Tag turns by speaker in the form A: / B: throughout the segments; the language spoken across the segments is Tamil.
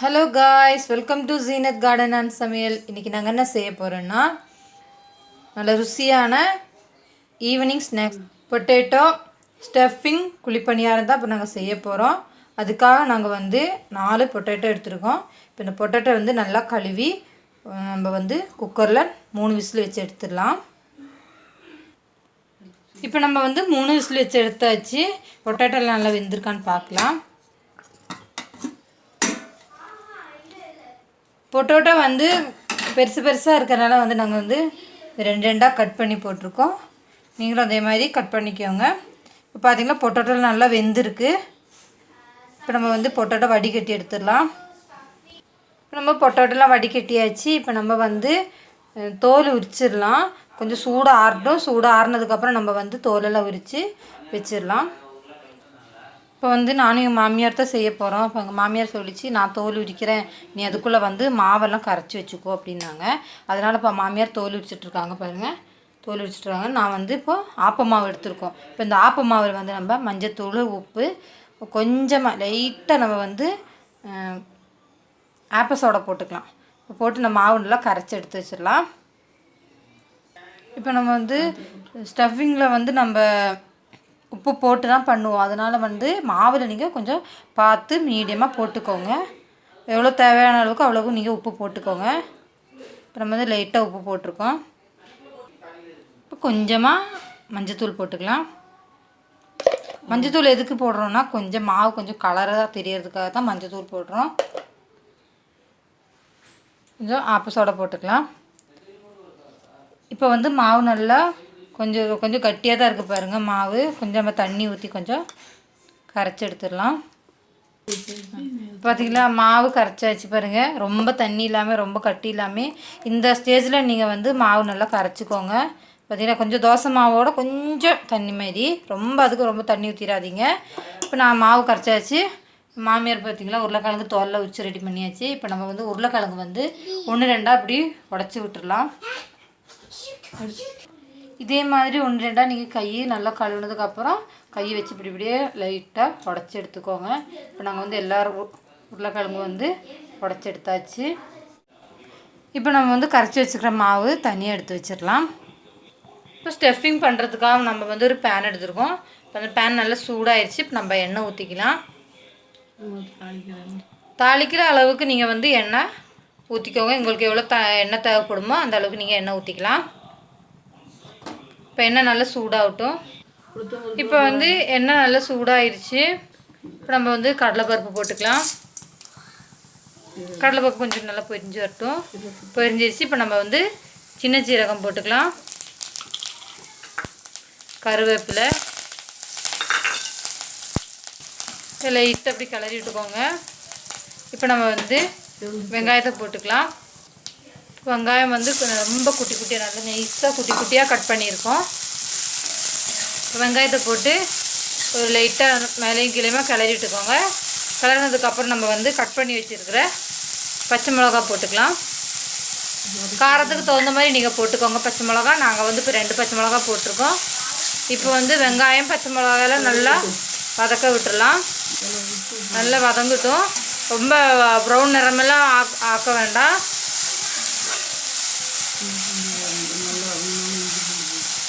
A: Hello guys welcome to Zeenath garden and சமையல் இன்றைக்கி நாங்கள் என்ன செய்ய போகிறோன்னா நல்ல ருசியான ஈவினிங் ஸ்நாக்ஸ் பொட்டேட்டோ ஸ்டஃபிங் குழிப்பணியாரம் தான் இப்போ நாங்கள் செய்ய போகிறோம் அதுக்காக நாங்கள் வந்து நாலு பொட்டேட்டோ எடுத்துருக்கோம். இப்போ இந்த பொட்டேட்டோ வந்து நல்லா கழுவி நம்ம வந்து குக்கரில் மூணு விசில் வச்சு எடுத்துடலாம். இப்போ நம்ம வந்து மூணு விசில் வச்சு எடுத்தாச்சு. பொட்டேட்டோ நல்லா வெந்திருக்கான்னு பார்க்கலாம். பொட்டோட்டோ வந்து பெருசு பெருசாக இருக்கிறனால வந்து நாங்கள் வந்து ரெண்டு ரெண்டாக கட் பண்ணி போட்டிருக்கோம். நீங்களும் அதே மாதிரி கட் பண்ணிக்கோங்க. இப்போ பார்த்திங்கன்னா பொட்டோட்டோ நல்லா வெந்திருக்கு. இப்போ நம்ம வந்து பொட்டோட்டோ வடிகட்டி எடுத்துடலாம். இப்போ நம்ம பொட்டோட்டோலாம் வடிகட்டியாச்சு. இப்போ நம்ம வந்து தோல் உரிச்சிடலாம். கொஞ்சம் சூடாக ஆறட்டும். சூடாக ஆறுனதுக்கப்புறம் நம்ம வந்து தோலெல்லாம் உரித்து வச்சிடலாம். இப்போ வந்து நானும் எங்கள் மாமியார் தான் செய்ய போகிறோம் இப்போ எங்கள் மாமியார் சொல்லிச்சு நான் தோல் உரிக்கிறேன். நீ அதுக்குள்ளே வந்து மாவெல்லாம் கரைச்சி வச்சுக்கோ அப்படின்னாங்க. அதனால் இப்போ மாமியார் தோல் உரிச்சிட்ருக்காங்க பாருங்கள் தோல் உரிச்சிட்ருக்காங்க நான் வந்து இப்போது ஆப்ப மாவு எடுத்திருக்கோம். இப்போ இந்த ஆப்ப மாவில் வந்து நம்ம மஞ்சத்தூள் உப்பு கொஞ்சமாக லைட்டாக நம்ம வந்து ஆப்ப சோடா போட்டுக்கலாம். இப்போ போட்டு நம்ம மாவு நல்லா கரைச்சி எடுத்து வச்சிடலாம். இப்போ நம்ம வந்து ஸ்டஃபிங்கில் வந்து நம்ம உப்பு போட்டு தான் பண்ணுவோம். அதனால் வந்து மாவில் நீங்கள் கொஞ்சம் பார்த்து மீடியமாக போட்டுக்கோங்க. எவ்வளோ தேவையான அளவுக்கு அவ்வளோக்கு நீங்கள் உப்பு போட்டுக்கோங்க. இப்போ நம்ம வந்து லைட்டாக உப்பு போட்டிருக்கோம். இப்போ கொஞ்சமாக மஞ்சத்தூள் போட்டுக்கலாம். மஞ்சத்தூள் எதுக்கு போடுறோன்னா கொஞ்சம் மாவு கொஞ்சம் கலராக தெரியறதுக்காக தான் மஞ்சத்தூள் போடுறோம். கொஞ்சம் ஆப்ப சோடா போட்டுக்கலாம். இப்போ வந்து மாவு நல்லா கொஞ்சம் கொஞ்சம் கட்டியாக தான் இருக்குது பாருங்கள் மாவு கொஞ்சம் நம்ம தண்ணி ஊற்றி கொஞ்சம் கரைச்சி எடுத்துடலாம் பார்த்தீங்களா மாவு கரைச்சாச்சு பாருங்கள் ரொம்ப தண்ணி இல்லாமல் ரொம்ப கட்டி இல்லாமல் இந்த ஸ்டேஜில் நீங்கள் வந்து மாவு நல்லா கரைச்சிக்கோங்க. பார்த்தீங்கன்னா கொஞ்சம் தோசை மாவோட கொஞ்சம் தண்ணி மாதிரி ரொம்ப அதுக்கு ரொம்ப தண்ணி ஊற்றிடாதீங்க இப்போ நான் மாவு கரைச்சாச்சு. மாமியார் பார்த்திங்களா உருளைக்கிழங்கு தோலில் உச்சி ரெடி பண்ணியாச்சு. இப்போ நம்ம வந்து உருளைக்கிழங்கு வந்து ஒன்று ரெண்டாக அப்படி உடச்சி விட்டுடலாம். இதே மாதிரி ஒன்று ரெண்டாக நீங்கள் கையை நல்லா கழுவுனதுக்கப்புறம் கையை வச்சு இப்படி இப்படியே லைட்டாக உடச்சி எடுத்துக்கோங்க. இப்போ நாங்கள் வந்து எல்லோரும் உ- உருளைக்கிழங்கு வந்து உடச்சி எடுத்தாச்சு. இப்போ நம்ம வந்து கரைச்சி வச்சுக்கிற மாவு தனியாக எடுத்து வச்சிடலாம். இப்போ ஸ்டெஃபிங் பண்ணுறதுக்காக நம்ம வந்து ஒரு பேன் எடுத்துருக்கோம். இப்போ அந்த பேன் நல்லா சூடாயிருச்சு. இப்போ நம்ம எண்ணெய் ஊற்றிக்கலாம் தாளிக்கிற அளவுக்கு நீங்கள் வந்து எண்ணெய் ஊற்றிக்கோங்க உங்களுக்கு எவ்வளோ த எண்ணெய் தேவைப்படுமோ அந்த அளவுக்கு நீங்கள் எண்ணெய் ஊற்றிக்கலாம் இப்போ எண்ணெய் நல்லா சூடாகட்டும். இப்போ வந்து எண்ணெய் நல்லா சூடாயிருச்சு. இப்போ நம்ம வந்து கடலைப்பருப்பு போட்டுக்கலாம். கடலைப்பருப்பு கொஞ்சம் நல்லா பொரிஞ்சு வரட்டும். பொரிஞ்சிருச்சு. இப்போ நம்ம வந்து சின்ன சீரகம் போட்டுக்கலாம். கருவேப்பிலை. லைட்டாக அப்படி கிளறி விட்டுக்கோங்க. இப்போ நம்ம வந்து வெங்காயத்தை போட்டுக்கலாம். வெங்காயம் வந்து ரொம்ப குட்டி குட்டியாக நல்லா நைஸாக குட்டி குட்டியாக கட் பண்ணியிருக்கோம். வெங்காயத்தை போட்டு ஒரு லைட்டாக மேலேயும் கீழேயுமா கிளறி விட்டுக்கோங்க. கிளறினதுக்கப்புறம் நம்ம வந்து கட் பண்ணி வச்சுருக்கிற பச்சை மிளகா போட்டுக்கலாம். காரத்துக்கு தகுந்த மாதிரி நீங்கள் போட்டுக்கோங்க. பச்சை மிளகா நாங்கள் வந்து இப்போ ரெண்டு பச்சை மிளகா போட்டிருக்கோம். இப்போ வந்து வெங்காயம் பச்சை மிளகாயெல்லாம் நல்லா வதக்க விட்டுடலாம் நல்லா வதங்கட்டும். ரொம்ப ப்ரௌன் நிறமெல்லாம் ஆக்- ஆக்க வேண்டாம்.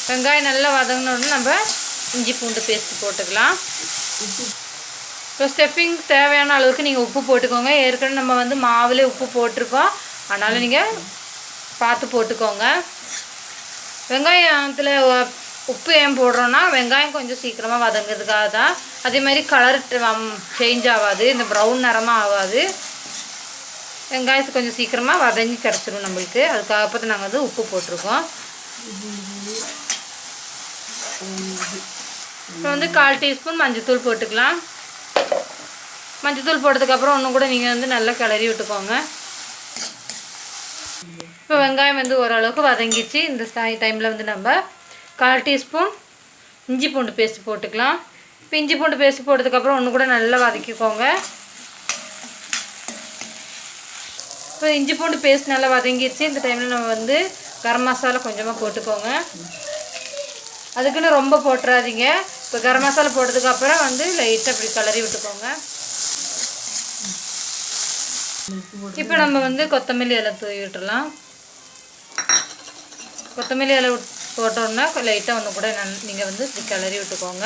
A: வெங்காயம் நல்லா வதங்கினோடனே நம்ம இஞ்சி பூண்டு பேஸ்ட் போட்டுக்கலாம். இப்போ ஸ்டெஃபிங் தேவையான அளவுக்கு நீங்கள் உப்பு போட்டுக்கோங்க. ஏற்கனவே நம்ம வந்து மாவில் உப்பு போட்டிருக்கோம். அதனால் நீங்கள் பார்த்து போட்டுக்கோங்க. வெங்காயத்தில் உப்பு ஏன் போடுறோன்னா வெங்காயம் கொஞ்சம் சீக்கிரமாக வதங்குறதுக்காக தான் அதே மாதிரி கலர் சேஞ்ச் um, ஆகாது. இந்த ப்ரௌன் நிறமாக ஆகாது. வெங்காயத்தை கொஞ்சம் சீக்கிரமாக வதங்கி கிடச்சிரும் நம்மளுக்கு. அதுக்காக பார்த்து நாங்கள் வந்து உப்பு போட்டிருக்கோம். இப்போ வந்து கால் டீஸ்பூன் மஞ்சத்தூள் போட்டுக்கலாம். மஞ்சத்தூள் போட்டதுக்கப்புறம் ஒன்றும் கூட நீங்கள் வந்து நல்லா கிளறி விட்டுக்கோங்க. இப்போ வெங்காயம் வந்து ஓரளவுக்கு வதங்கிச்சு. இந்த டைமில் வந்து நம்ம கால் டீஸ்பூன் இஞ்சி பூண்டு பேஸ்ட் போட்டுக்கலாம். இப்போ இஞ்சி பூண்டு பேஸ்ட் போட்டதுக்கப்புறம் ஒன்று கூட நல்லா வதக்கிக்கோங்க. இப்போ இஞ்சி பூண்டு பேஸ்ட் நல்லா வதங்கிடுச்சு. இந்த டைமில் நம்ம வந்து கரம் மசாலா கொஞ்சமாக போட்டுக்கோங்க. அதுக்குன்னு ரொம்ப போட்டுறாதீங்க. இப்போ கரம் மசாலா போட்டதுக்கப்புறம் வந்து லைட்டாக அப்படி கிளறி விட்டுக்கோங்க. இப்போ நம்ம வந்து கொத்தமல்லி இலை தூவி விட்டுடலாம் கொத்தமல்லி இலை போட்டோம்னா போட்டோன்னா லைட்டாக ஒன்று கூட நீங்கள் வந்து இப்படி கிளறி விட்டுக்கோங்க.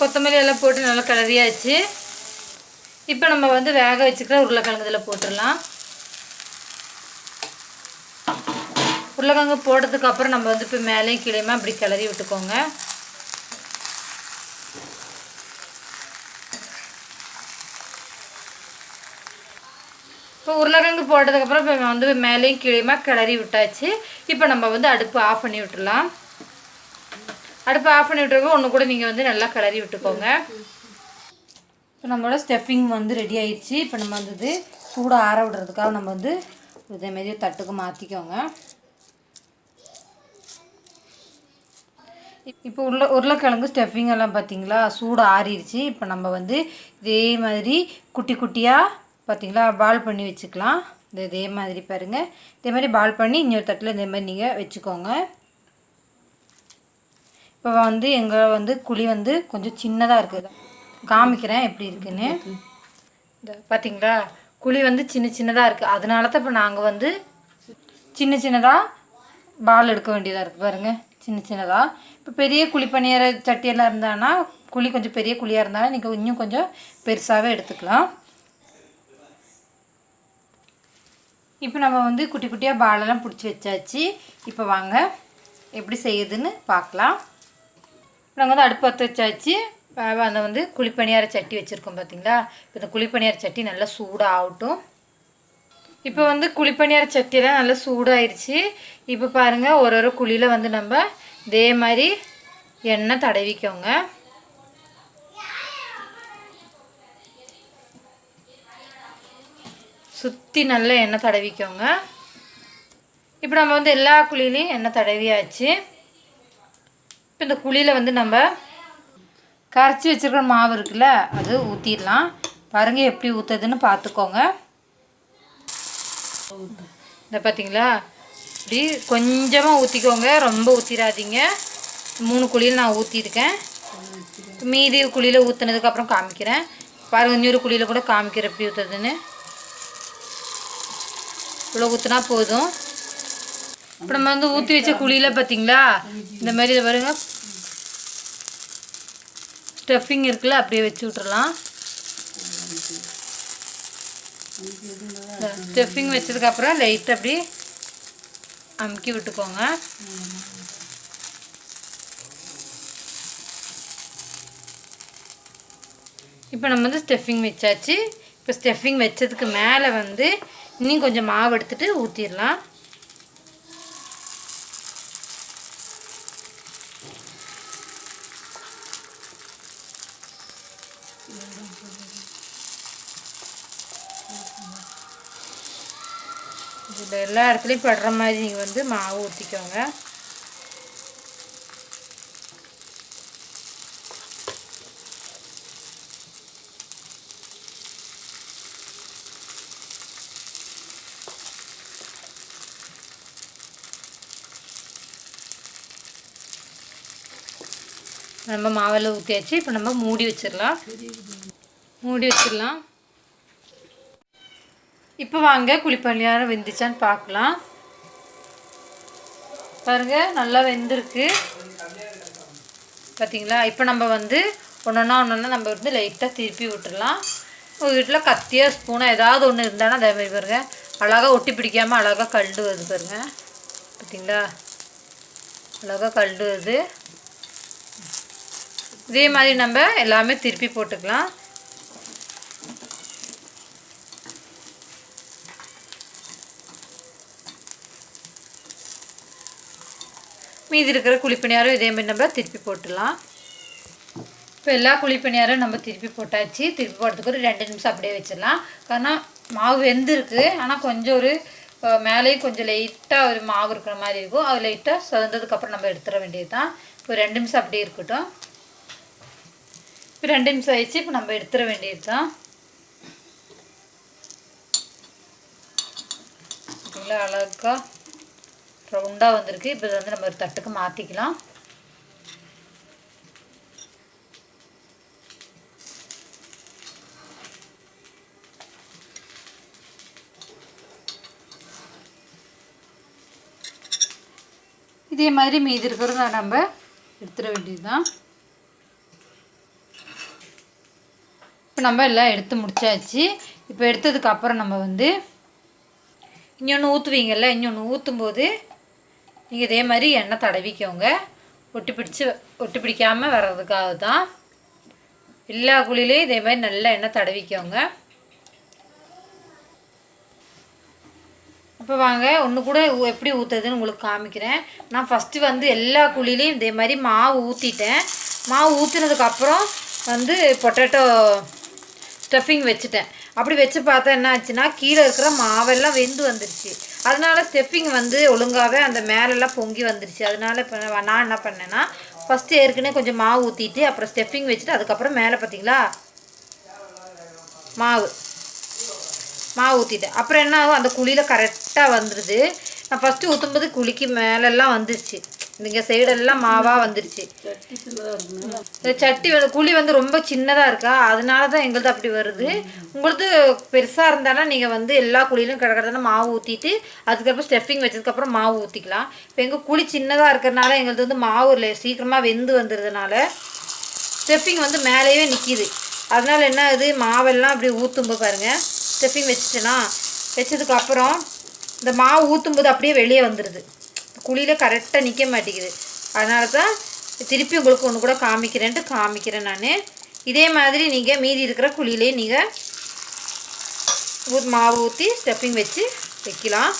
A: கொத்தமல்லி எல்லாம் போட்டு நல்லா கிளறியாச்சு இப்போ நம்ம வந்து வேக வச்சுக்கிற உருளைக்கிழங்கு இதில் போட்டுடலாம். உருளைக்கிழங்கு போட்டதுக்கு அப்புறம் நம்ம வந்து இப்போ மேலேயும் கீழேயுமா அப்படி கிளறி விட்டுக்கோங்க. இப்போ உருளைக்கிழங்கு போட்டதுக்கப்புறம் இப்போ வந்து மேலேயும் கீழேயுமா கிளறி விட்டாச்சு. இப்போ நம்ம வந்து அடுப்பு ஆஃப் பண்ணி விட்டுடலாம். அடுப்பு ஆஃப் பண்ணி விட்டுருக்கோம் ஒன்று கூட நீங்கள் வந்து நல்லா கிளறி விட்டுக்கோங்க. இப்போ நம்மளோட ஸ்டெஃபிங் வந்து ரெடி ஆயிடுச்சு. இப்போ நம்ம வந்து இது சூடாக ஆற விடுறதுக்காக நம்ம வந்து இதேமாரி தட்டுக்கு மாற்றிக்கோங்க இப்போ உருளை உருளைக்கிழங்கு ஸ்டெஃபிங் எல்லாம் பார்த்தீங்களா சூடு ஆறிடுச்சு. இப்போ நம்ம வந்து இதே மாதிரி குட்டி குட்டியாக பார்த்தீங்களா பால் பண்ணி வச்சுக்கலாம். இந்த இதே மாதிரி பாருங்கள் இதே மாதிரி பால் பண்ணி இன்னொரு தட்டில் இதே மாதிரி நீங்கள் வச்சுக்கோங்க. இப்போ வந்து எங்கள் வந்து குழி வந்து கொஞ்சம் சின்னதாக இருக்குது. காமிக்கிறேன் எப்படி இருக்குன்னு. இந்த பார்த்தீங்களா குழி வந்து சின்ன சின்னதாக இருக்குது அதனால தான் இப்போ நாங்கள் வந்து சின்ன சின்னதாக பால் எடுக்க வேண்டியதாக இருக்குது பாருங்கள் சின்ன சின்னதாக இப்போ பெரிய குழி பணியார சட்டியெல்லாம் இருந்தானா குழி கொஞ்சம் பெரிய குழியாக இருந்தாலும் நீங்கள் இன்னும் கொஞ்சம் பெருசாகவே எடுத்துக்கலாம். இப்போ நம்ம வந்து குட்டி குட்டியாக பாலெல்லாம் பிடிச்சி வச்சாச்சு. இப்போ வாங்க எப்படி செய்யுதுன்னு பார்க்கலாம் நாங்கள் வந்து அடுப்பு பற்ற வச்சாச்சு. அந்த வந்து குழிப்பணியார சட்டி வச்சுருக்கோம் பார்த்தீங்களா இப்போ இந்த குழிப்பணியார சட்டி நல்லா சூடாக ஆகட்டும் இப்போ வந்து குழிப்பணியார சட்டியெல்லாம் நல்லா சூடாயிருச்சு. இப்போ பாருங்கள் ஒரு ஒரு குழியில் வந்து நம்ம இதே மாதிரி எண்ணெய் தடவிக்கோங்க. சுற்றி நல்லா எண்ணெய் தடவிக்கோங்க. இப்போ நம்ம வந்து எல்லா குழியிலையும் எண்ணெய் தடவியாச்சு. இப்போ இந்த குழியில் வந்து நம்ம கரைச்சி வச்சிருக்கிற மாவு இருக்குல்ல அது ஊற்றிடலாம் பாருங்கள் எப்படி ஊற்றுதுன்னு பார்த்துக்கோங்க இந்த பார்த்தீங்களா இப்படி கொஞ்சமாக ஊற்றிக்கோங்க ரொம்ப ஊற்றிடாதீங்க மூணு குழியில் நான் ஊற்றிருக்கேன் மீதி குழியில் ஊற்றுனதுக்கப்புறம் காமிக்கிறேன். பாருங்கள் இன்னொரு குழியில் கூட காமிக்கிறேன் எப்படி ஊற்றுறதுன்னு இவ்வளோ ஊற்றுனா போதும். இப்போ நம்ம வந்து ஊற்றி வச்ச குழியில் பார்த்தீங்களா இந்த மாதிரி இதை வருங்க ஸ்டஃபிங் இருக்குல்ல அப்படியே வச்சு விட்டுறலாம். ஸ்டஃபிங் வச்சதுக்கப்புறம் லைட் அப்படி அமுக்கி விட்டுக்கோங்க. இப்போ நம்ம வந்து ஸ்டெஃபிங் வச்சாச்சு. இப்போ ஸ்டெஃபிங் வச்சதுக்கு மேலே வந்து இன்னும் கொஞ்சம் மாவு எடுத்துகிட்டு ஊற்றிடலாம் இதில் எல்லா இடத்துலையும் படுற மாதிரி நீங்கள் வந்து மாவு ஊற்றிக்கோங்க நம்ம மாவில் ஊற்றியாச்சு இப்போ நம்ம மூடி வச்சிடலாம். மூடி வச்சிடலாம். இப்போ வாங்க குழிப்பணியாரம் வெந்துச்சான்னு பார்க்கலாம். பாருங்க நல்லா வெந்திருக்கு. பார்த்தீங்களா இப்போ நம்ம வந்து ஒன்றொன்னா ஒன்றா நம்ம வந்து லைட்டாக திருப்பி விட்டுடலாம் உங்கள் வீட்டில் கத்தியோ ஸ்பூனோ ஏதாவது ஒன்று இருந்தாலும் அதே மாதிரி பாருங்க. அழகாக ஒட்டி பிடிக்காமல் அழகாக கல்டு வருது பாருங்க. பார்த்தீங்களா அழகாக கல்டு வருது இதே மாதிரி நம்ம எல்லாமே திருப்பி போட்டுக்கலாம். மீதி இருக்கிற குழிப்பணியாரம் இதே மாதிரி நம்ம திருப்பி போட்டுடலாம். இப்போ எல்லா குழிப்பணியாரும் நம்ம திருப்பி போட்டாச்சு. திருப்பி போடுறதுக்கு ஒரு ரெண்டு நிமிஷம் அப்படியே வச்சிடலாம். காரணம் மாவு வெந்திருக்கு. ஆனால் கொஞ்சம் ஒரு மேலேயும் கொஞ்சம் லைட்டாக ஒரு மாவு இருக்கிற மாதிரி இருக்கும். அது லைட்டாக சுதந்ததுக்கப்புறம் நம்ம எடுத்துட வேண்டியது தான் இப்போ ரெண்டு நிமிஷம் அப்படியே இருக்கட்டும். இப்போ ரெண்டு நிமிஷம் ஆயிடுச்சு. இப்போ நம்ம எடுத்துட வேண்டியது தான் நல்லா அழகாக ரவுண்டாக வந்திருக்கு. இப்போ இதை வந்து நம்ம ஒரு தட்டுக்கு மாற்றிக்கலாம் இதே மாதிரி மீதி இருக்கிறத நம்ம எடுத்துட வேண்டியது தான் இப்போ நம்ம எல்லாம் எடுத்து முடிச்சாச்சு. இப்போ எடுத்ததுக்கப்புறம் நம்ம வந்து இன்னொன்று ஊற்றுவீங்கள்ல இன்னொன்று ஊற்றும் போது நீங்கள் இதே மாதிரி எண்ணெய் தடவிக்கோங்க. ஒட்டி பிடிச்சி ஒட்டி பிடிக்காமல் வர்றதுக்காக தான். எல்லா குழிலையும் இதே மாதிரி நல்லா எண்ணெய் தடவிக்கோங்க. அப்போ வாங்க ஒன்று கூட ஊ- எப்படி ஊற்றுறதுன்னு உங்களுக்கு காமிக்கிறேன். நான் ஃபஸ்ட்டு வந்து எல்லா குழிலையும் இதே மாதிரி மாவு ஊற்றிட்டேன் மாவு ஊற்றினதுக்கப்புறம் வந்து பொட்டேட்டோ ஸ்டஃபிங் வச்சுட்டேன். அப்படி வச்சு பார்த்தா என்ன ஆச்சுன்னா கீழே இருக்கிற மாவெல்லாம் வெந்து வந்துருச்சு. அதனால் ஸ்டெஃபிங் வந்து ஒழுங்காகவே அந்த மேலெல்லாம் பொங்கி வந்துருச்சு. அதனால இப்போ நான் என்ன பண்ணேன்னா ஃபஸ்ட்டு ஏற்கனவே கொஞ்சம் மாவு ஊற்றிட்டு அப்புறம் ஸ்டெஃபிங் வச்சுட்டு அதுக்கப்புறம் மேலே பார்த்தீங்களா மாவு. மாவு ஊற்றிட்டேன் அப்புறம் என்ன ஆகும்? அந்த குழியில் கரெக்டாக வந்துடுது நான் ஃபஸ்ட்டு ஊற்றும்போது குழிக்கு மேலெல்லாம் வந்துருச்சு. இங்கே சைடெல்லாம் மாவாக வந்துருச்சு. இந்த சட்டி வந்து குழி வந்து ரொம்ப சின்னதாக இருக்கா? அதனால தான் எங்களுது அப்படி வருது. உங்களுது பெருசாக இருந்தாலும் நீங்கள் வந்து எல்லா குழியிலும் கிடக்கிறதான மாவு ஊற்றிட்டு அதுக்கப்புறம் ஸ்டெஃபிங் வச்சதுக்கப்புறம் மாவு ஊற்றிக்கலாம் இப்போ எங்கள் குழி சின்னதாக இருக்கிறதுனால எங்களுது வந்து மாவு இல்லை சீக்கிரமாக வெந்து வந்துடுறதுனால ஸ்டெஃபிங் வந்து மேலேயே நிற்கிது அதனால என்ன ஆகுது? மாவெல்லாம் அப்படி ஊற்றும்போது பாருங்கள் ஸ்டெஃபிங் வச்சுட்டேன்னா வச்சதுக்கு அப்புறம் இந்த மாவு ஊற்றும்போது அப்படியே வெளியே வந்துடுது குழியில் கரெக்டாக நிற்க மாட்டேங்குது. அதனால தான் திருப்பி உங்களுக்கு ஒன்று கூட காமிக்கிறேன்ட்டு காமிக்கிறேன் நான். இதே மாதிரி நீங்கள் மீதி இருக்கிற குழியிலே நீங்கள் மாவு ஊற்றி ஸ்டப்பிங் வச்சு வைக்கலாம்.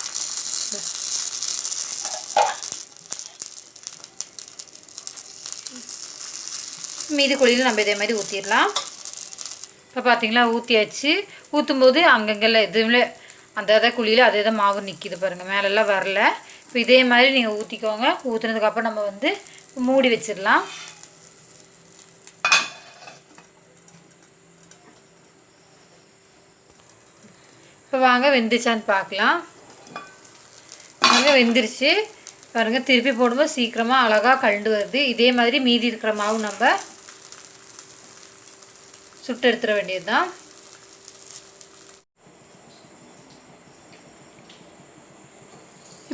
A: மீதி குழியில் நம்ம இதே மாதிரி ஊற்றிடலாம் இப்போ பார்த்தீங்களா ஊற்றியாச்சு ஊற்றும்போது அங்கங்கெல்லாம் எதுவுமே அந்த அதை குழியில் அதே தான் மாவு நிற்கிது பாருங்கள் மேலெல்லாம் வரல. இப்போ இதே மாதிரி நீங்கள் ஊற்றிக்கோங்க ஊற்றுனதுக்கப்புறம் நம்ம வந்து மூடி வச்சிடலாம். இப்போ வாங்க வெந்துச்சான்னு பார்க்கலாம். வாங்க வெந்துருச்சு. பாருங்கள் திருப்பி போடும்போது சீக்கிரமாக அழகாக கண்டு வருது. இதே மாதிரி மீதி இருக்கிற மாவு நம்ம சுட்டு எடுத்துட வேண்டியது தான்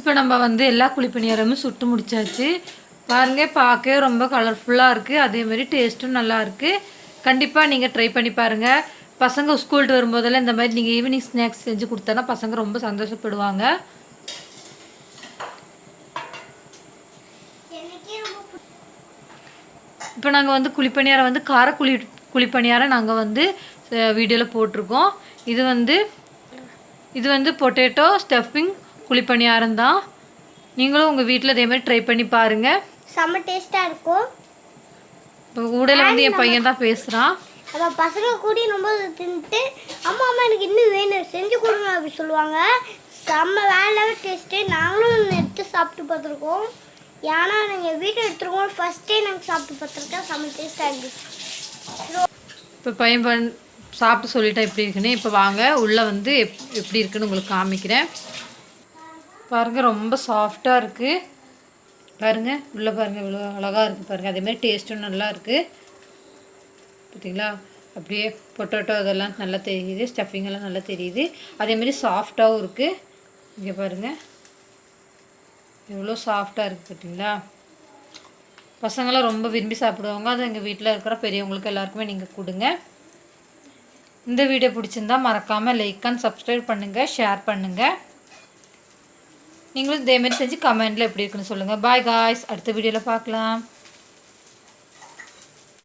A: இப்போ நம்ம வந்து எல்லா குழிப்பணியாரமும் சுட்டு முடிச்சாச்சு. பாருங்க பார்க்கவே ரொம்ப கலர்ஃபுல்லாக இருக்குது அதேமாதிரி டேஸ்ட்டும் நல்லா இருக்குது கண்டிப்பாக நீங்கள் ட்ரை பண்ணி பாருங்கள் பசங்க ஸ்கூல்ட்டு வரும்போதெல்லாம் இந்த மாதிரி நீங்கள் ஈவினிங் ஸ்நாக்ஸ் செஞ்சு கொடுத்தனா பசங்க ரொம்ப சந்தோஷப்படுவாங்க. இப்போ நாங்கள் வந்து குழிப்பணியாரம் வந்து காரக்குழி குழிப்பணியாரம் நாங்கள் வந்து வீடியோவில் போட்டிருக்கோம். இது வந்து இது வந்து பொட்டேட்டோ ஸ்டஃபிங் குழிப்பணியாரம் தான் நீங்களும் உங்கள் வீட்டில் இதே மாதிரி ட்ரை பண்ணி பாருங்கள்
B: செம்ம டேஸ்ட்டாக இருக்கும்.
A: இப்போ ஊடையில் வந்து என் பையன் தான் பேசுகிறான்
B: நம்ம பசங்க கூடி ரொம்ப தின்ட்டு அம்மா அம்மா எனக்கு இன்னும் வேணும். செஞ்சு கொடுங்க அப்படி சொல்லுவாங்க. செம்ம வேலை டேஸ்ட்டு நாங்களும் எடுத்து சாப்பிட்டு பார்த்துருக்கோம். ஏன்னா நாங்கள் வீட்டில் எடுத்துருக்கோம். ஃபஸ்ட்டே நாங்கள் சாப்பிட்டு பார்த்துருக்கோம். செம்ம டேஸ்ட்டாக இருந்துச்சு.
A: இப்போ பையன் சாப்பிட்டு சொல்லிட்டா எப்படி இருக்குன்னு இப்போ வாங்க. உள்ளே வந்து எப் எப்படி இருக்குன்னு உங்களுக்கு காமிக்கிறேன். பாருங்கள் ரொம்ப சாஃப்டாக இருக்குது பாருங்கள் உள்ளே பாருங்கள் இவ்வளோ அழகாக இருக்குது பாருங்கள் அதேமாதிரி டேஸ்ட்டும் நல்லா இருக்குது பார்த்தீங்களா அப்படியே பொட்டோட்டோ அதெல்லாம் நல்லா தெரியுது ஸ்டஃபிங்கெல்லாம் நல்லா தெரியுது. அதேமாரி சாஃப்டாகவும் இருக்குது இங்கே பாருங்கள் எவ்வளோ சாஃப்டாக இருக்குது பார்த்தீங்களா பசங்களாம் ரொம்ப விரும்பி சாப்பிடுவாங்க. அது எங்கள் வீட்டில் இருக்கிற பெரியவங்களுக்கு எல்லாருக்குமே நீங்கள் கொடுங்க. இந்த வீடியோ பிடிச்சிருந்தா மறக்காமல் லைக் அண்ட் சப்ஸ்கிரைப் பண்ணுங்கள் ஷேர் பண்ணுங்கள் நீங்களும் இதேமாரி செஞ்சு கமெண்டில் எப்படி இருக்குன்னு சொல்லுங்கள் பாய் காய்ஸ் அடுத்த வீடியோவில் பார்க்கலாம்.